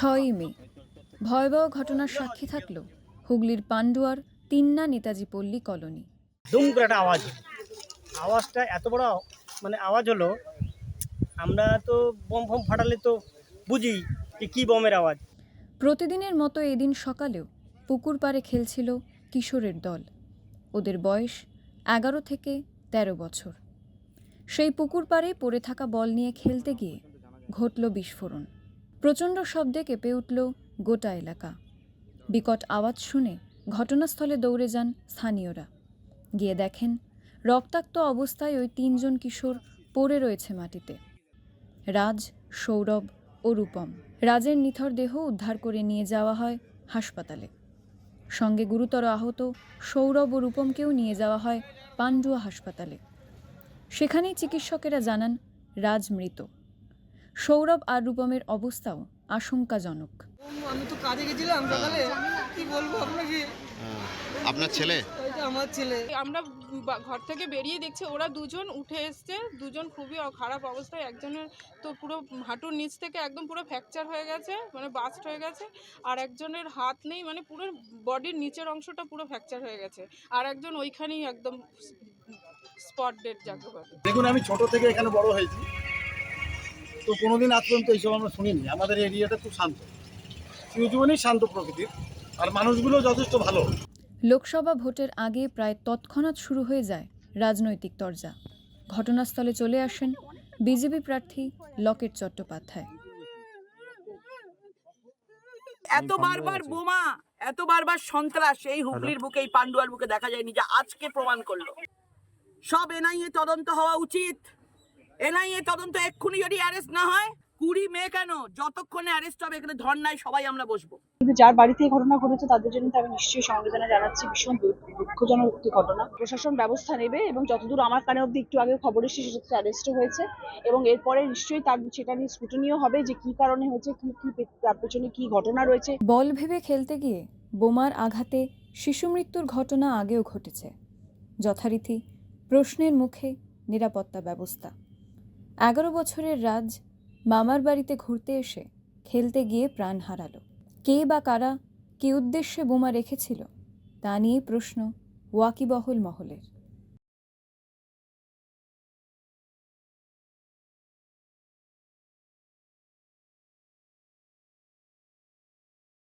ছয়ই মে। ভয়াবহ ঘটনার সাক্ষী থাকল হুগলির পান্ডুয়ার তিন্না নেতাজি পল্লী কলোনি। দুম করে একটা আওয়াজ। আওয়াজটা এত বড় মানে আওয়াজ হলো আমরা তো বোম ফোম ফাটালে তো বুঝি যে কী বোমের আওয়াজ। প্রতিদিনের মতো এদিন সকালেও পুকুর পাড়ে খেলছিল কিশোরের দল। ওদের বয়স এগারো থেকে ১৩ বছর। সেই পুকুর পাড়ে পড়ে থাকা বল নিয়ে খেলতে গিয়ে ঘটল বিস্ফোরণ। প্রচণ্ড শব্দে কেঁপে উঠল গোটা এলাকা। বিকট আওয়াজ শুনে ঘটনাস্থলে দৌড়ে যান স্থানীয়রা। গিয়ে দেখেন, রক্তাক্ত অবস্থায় ওই তিনজন কিশোর পড়ে রয়েছে মাটিতে। রাজ, সৌরভ ও রূপম। রাজের নিথর দেহ উদ্ধার করে নিয়ে যাওয়া হয় হাসপাতালে। সঙ্গে গুরুতর আহত সৌরভ ও রূপমকেও নিয়ে যাওয়া হয় পান্ডুয়া হাসপাতালে। সেখানেই চিকিৎসকেরা জানান, রাজ মৃত। সৌরভ আর রূপমের অবস্থাও আশঙ্কাজনক। আমি তো কাজে গেছিলাম সকালে। কি বলব আপনাকে? হ্যাঁ। আপনার ছেলে? আমার ছেলে। আমরা ঘর থেকে বেরিয়ে দেখছি ওরা দুজন উঠে এসছে। দুজন খুবই খারাপ অবস্থায়। একজনের তো পুরো হাঁটুর নিচ থেকে একদম পুরো ফ্র্যাকচার হয়ে গেছে মানে বাস্ট হয়ে গেছে। আর একজনের হাত নেই মানে পুরো বডির নিচের অংশটা পুরো ফ্র্যাকচার হয়ে গেছে। আর একজন ওইখানেই একদম স্পট ডেট যাকে দেখুন আমি ছোট থেকে এখানে বড় হয়েছি। তো কোনোদিন আজ পর্যন্ত এইসব আমরা শুনিনি। আমাদের এরিয়াটা খুব শান্ত। চিরজীবনই শান্ত প্রকৃতির। আর মানুষগুলো যথেষ্ট ভালো। লোকসভা ভোটের আগে প্রায় তৎক্ষণাৎ শুরু হয়ে যায় রাজনৈতিক তরজা। ঘটনাস্থলে চলে আসেন বিজেপি প্রার্থী লকেট চট্টোপাধ্যায়। এত বারবার বোমা এত বারবার সন্ত্রাস এই হুগলির বুকে এই পান্ডুয়ার বুকে দেখা যায়নি যে আজকে প্রমাণ করল। সব এনআইএ তদন্ত হওয়া উচিত। এনআইএ তদন্ত এক্ষুনি যদি অ্যারেস্ট না হয় কুড়ি মে কেন? যতক্ষণে অ্যারেস্ট হবে এখানে ধর্নায় সবাই আমরা বসবো। কিন্তু যার বাড়িতে এই ঘটনা ঘটেছে তাদের জন্য তো আমি নিশ্চয়ই সমবেদনা জানাচ্ছি ভীষণ দুঃখজনক একটি ঘটনা। প্রশাসন ব্যবস্থা নেবে এবং যতদূর আমার কানে অব্দি একটু আগে খবর এসেছে সেটা অ্যারেস্টও হয়েছে এবং এরপরে নিশ্চয়ই তার সেটা নিয়ে স্কুটনিও হবে যে কি কারণে হয়েছে কি কি তার পেছনে কি ঘটনা রয়েছে। বল ভেবে খেলতে গিয়ে বোমার আঘাতে শিশু মৃত্যুর ঘটনা আগেও ঘটেছে। যথারীতি প্রশ্নের মুখে নিরাপত্তা ব্যবস্থা। এগারো বছরের রাজ মামার বাড়িতে ঘুরতে এসে খেলতে গিয়ে প্রাণ হারালো। কে বা কারা, কি উদ্দেশ্যে বোমা রেখেছিল, তা নিয়ে প্রশ্ন ওয়াকিবহল মহলের।